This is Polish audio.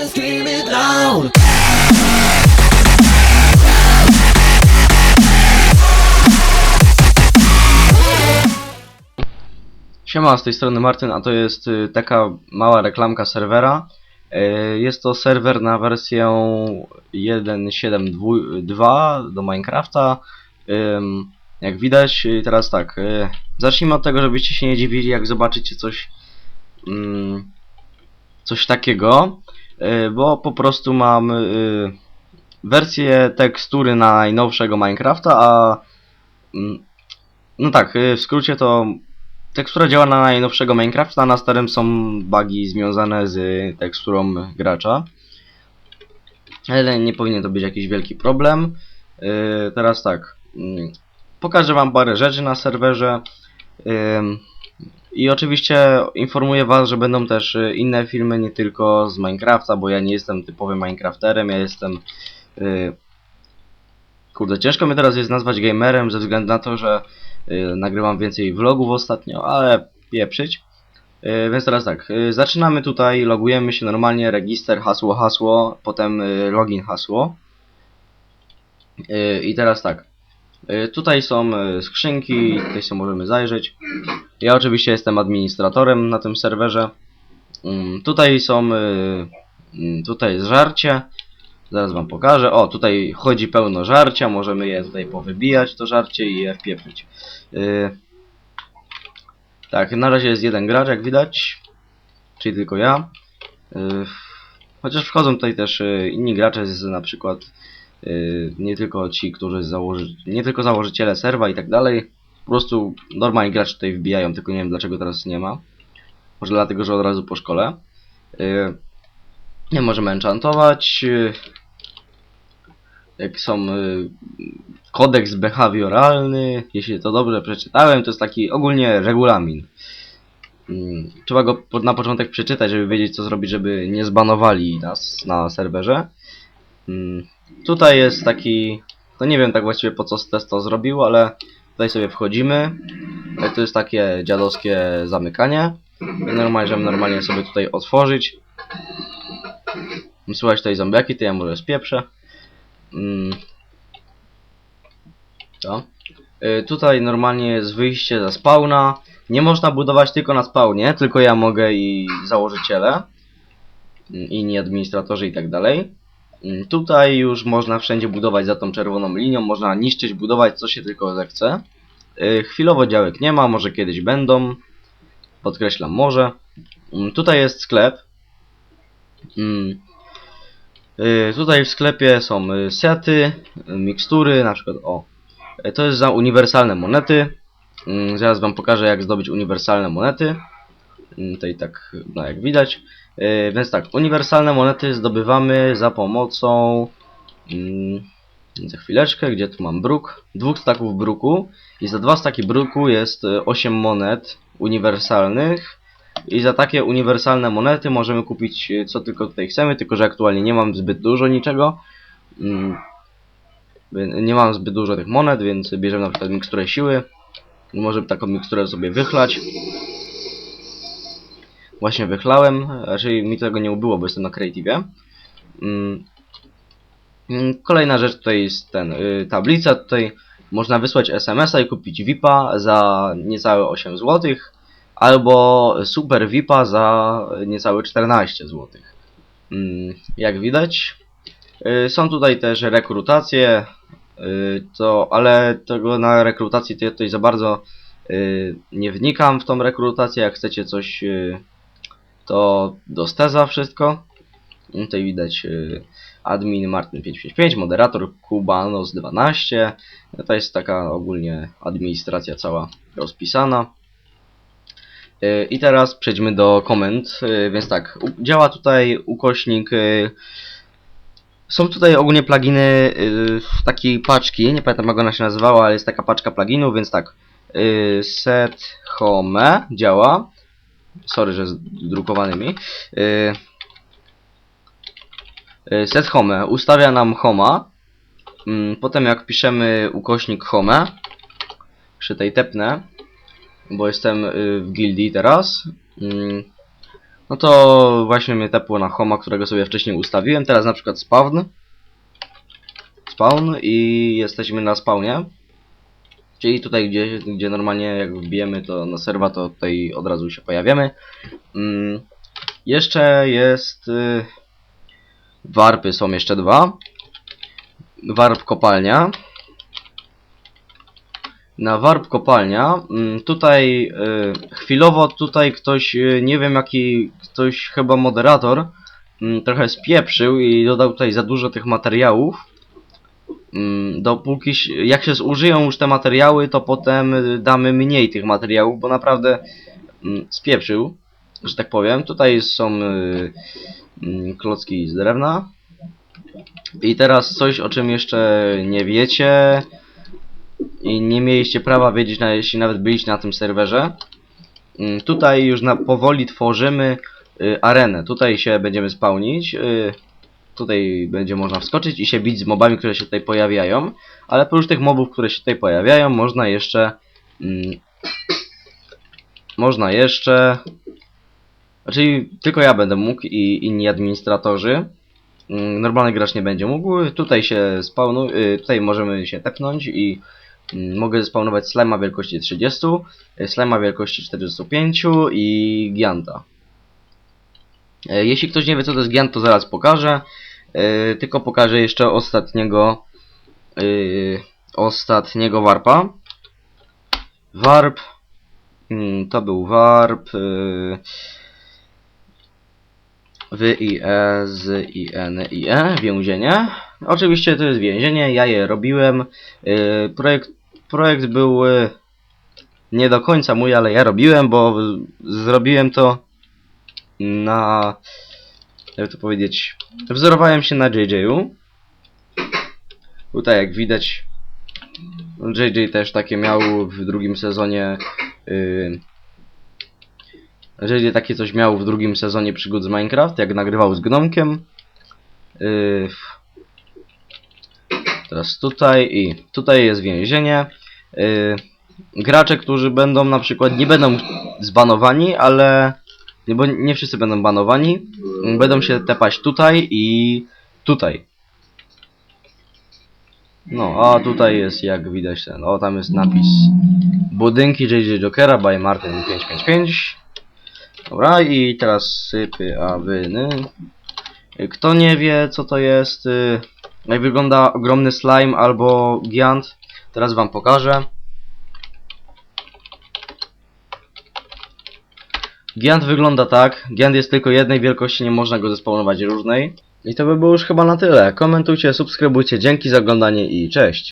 and scream it loud. Siema, z tej strony Martyn, a to jest y, taka mała reklamka serwera. Y, Jest to serwer na wersję 1.7.2 do Minecrafta. Jak widać, y, teraz tak, zacznijmy od tego, żebyście się nie dziwili, jak zobaczycie coś, mm, coś takiego, bo po prostu mam y, wersję tekstury na najnowszego Minecrafta, a mm, no tak, y, w skrócie to Tekstura działa na najnowszego Minecrafta, na starym są bugi związane z teksturą gracza. Ale nie powinien to być jakiś wielki problem. Teraz tak. Yy, pokażę wam parę rzeczy na serwerze. Yy, I oczywiście informuję was, że będą też y, inne filmy, nie tylko z Minecrafta, bo ja nie jestem typowym Minecrafterem, ja jestem... Yy, kurde, ciężko mnie teraz jest nazwać gamerem ze względu na to, że Y, nagrywam więcej vlogów ostatnio, ale pieprzyć. Y, Więc teraz tak, y, zaczynamy tutaj, logujemy się normalnie, register, hasło, hasło, potem y, login, hasło. Y, I teraz tak, tutaj są y, skrzynki, tutaj sobie możemy zajrzeć. Ja oczywiście jestem administratorem na tym serwerze. Mm, Tutaj są, y, mm, tutaj jest żarcie. Zaraz wam pokażę. O, tutaj chodzi pełno żarcia, możemy je tutaj powybijać, to żarcie i je wpieprzyć. Tak, na razie jest jeden gracz, jak widać. Czyli tylko ja. Chociaż wchodzą tutaj też inni gracze, z, na przykład nie tylko ci, którzy założy, nie tylko założyciele serwa i tak dalej. Po prostu normalni gracze tutaj wbijają, tylko nie wiem dlaczego teraz nie ma. Może dlatego, że od razu po szkole. Yy, nie możemy enchantować. Yy, jak są y, kodeks behawioralny, jeśli to dobrze przeczytałem, to jest taki ogólnie regulamin. Mm, Trzeba go na początek przeczytać, żeby wiedzieć co zrobić, żeby nie zbanowali nas na serwerze. Mm, Tutaj jest taki, to nie wiem tak właściwie po co Stes to zrobił, ale tutaj sobie wchodzimy. E, To jest takie dziadowskie zamykanie. I normalnie, żeby normalnie sobie tutaj otworzyć. Słychać tutaj zombiaki, to ja może spieprzę. Mm. To. Y, tutaj normalnie jest wyjście ze spawna. Nie można budować tylko na spawnie, tylko ja mogę i założyciele, mm, inni administratorzy i tak dalej. Mm, Tutaj już można wszędzie budować za tą czerwoną linią, można niszczyć, budować co się tylko zechce. Y, Chwilowo działek nie ma, może kiedyś będą. Podkreślam, może. Mm, Tutaj jest sklep. Mm, Y, Tutaj w sklepie są y, sety, mikstury, na przykład o. To jest za uniwersalne monety. Zaraz wam pokażę jak zdobyć uniwersalne monety. Tutaj tak, no jak widać. Y, Więc tak, uniwersalne monety zdobywamy za pomocą... mm, Za chwileczkę, gdzie tu mam bruk? Dwóch staków bruku. I za dwa staki bruku jest y, 8 monet uniwersalnych. I za takie uniwersalne monety możemy kupić e, co tylko tutaj chcemy, tylko że aktualnie nie mam zbyt dużo niczego. Mm, Nie mam zbyt dużo tych monet, więc bierzemy na przykład miksturę siły. Możemy taką miksturę sobie wychlać. Właśnie wychlałem, raczej mi tego nie ubyło, bo jestem na Creative. Mm. Mm, Kolejna rzecz tutaj jest ten, y, tablica, tutaj można wysłać SMS-a i kupić VIP-a za niecałe 8 zł albo Super VIPa za niecałe 14 zł. Mm, Jak widać, y, są tutaj też rekrutacje, y, to, ale tego na rekrutacji to ja tutaj za bardzo nie wnikam w tą rekrutację. Jak chcecie coś, to do Steza wszystko. Mm, Tutaj widać y, admin Martin 555, moderator Kubanos 12. To jest taka ogólnie administracja cała rozpisana. Y, I teraz przejdźmy do komend, y, więc tak, działa tutaj ukośnik, są tutaj ogólnie pluginy w takiej paczki, nie pamiętam jak ona się nazywała, ale jest taka paczka pluginów, więc tak, set home działa, sorry, że zdrukowany mi, y, y, set home ustawia nam homa, Mm, potem jak piszemy ukośnik home, przy tej tepnę, bo jestem y, w gildii teraz. Mm, No to właśnie mnie tepło na homa, którego sobie wcześniej ustawiłem. Teraz na przykład spawn. Spawn i jesteśmy na spawnie. Czyli tutaj, gdzie, gdzie normalnie jak wbijemy to na serwa, to tutaj od razu się pojawiamy. Mm, jeszcze jest... Y, warpy są jeszcze dwa. Warp kopalnia. Na warp kopalnia. mm, Tutaj y, chwilowo tutaj ktoś, y, nie wiem jaki, ktoś chyba moderator, mm, trochę spieprzył i dodał tutaj za dużo tych materiałów. Mm, Dopóki, jak się zużyją już te materiały, to potem y, damy mniej tych materiałów, bo naprawdę mm, spieprzył, że tak powiem. Tutaj są y, mm, klocki z drewna. I teraz coś, o czym jeszcze nie wiecie i nie mieliście prawa wiedzieć, jeśli nawet byliście na tym serwerze. Tutaj już na powoli tworzymy y, arenę. Tutaj się będziemy spełnić. Tutaj będzie można wskoczyć i się bić z mobami, które się tutaj pojawiają. Ale oprócz tych mobów, które się tutaj pojawiają, można jeszcze... Mm, można jeszcze... Znaczy tylko ja będę mógł i inni administratorzy. Mm, Normalny gracz nie będzie mógł. Tutaj się spawnu, y, tutaj możemy się tepnąć i mm, mogę spawnować slima wielkości 30, y, slima wielkości 45 i gianta. E, Jeśli ktoś nie wie co to jest giant, to zaraz pokażę. E, Tylko pokażę jeszcze ostatniego y, ostatniego warpa. Warp mm, to był warp y, w i e z i n i e więzienie. Oczywiście to jest więzienie, ja je robiłem. Y, projekt, projekt był y, nie do końca mój, ale ja robiłem, bo zrobiłem to na jak to powiedzieć, wzorowałem się na JJ-u. Tutaj jak widać JJ też takie miał w drugim sezonie yy, JJ takie coś miał w drugim sezonie przygód z Minecraft, jak nagrywał z Gnomkiem. Yy, teraz tutaj i tutaj jest więzienie. Yy, gracze, którzy będą na przykład, nie będą zbanowani, ale bo nie wszyscy będą banowani. Będą się tepać tutaj i tutaj. No, a tutaj jest jak widać ten, o tam jest napis. Budynki JJ Jokera by Martin 555 Dobra i teraz sypy awyny. Kto nie wie co to jest y, Jak wygląda ogromny slime albo giant Teraz wam pokażę Giant wygląda tak. Giant jest tylko jednej wielkości, nie można go zespawnować różnej. I to by było już chyba na tyle. Komentujcie, subskrybujcie, dzięki za oglądanie i cześć.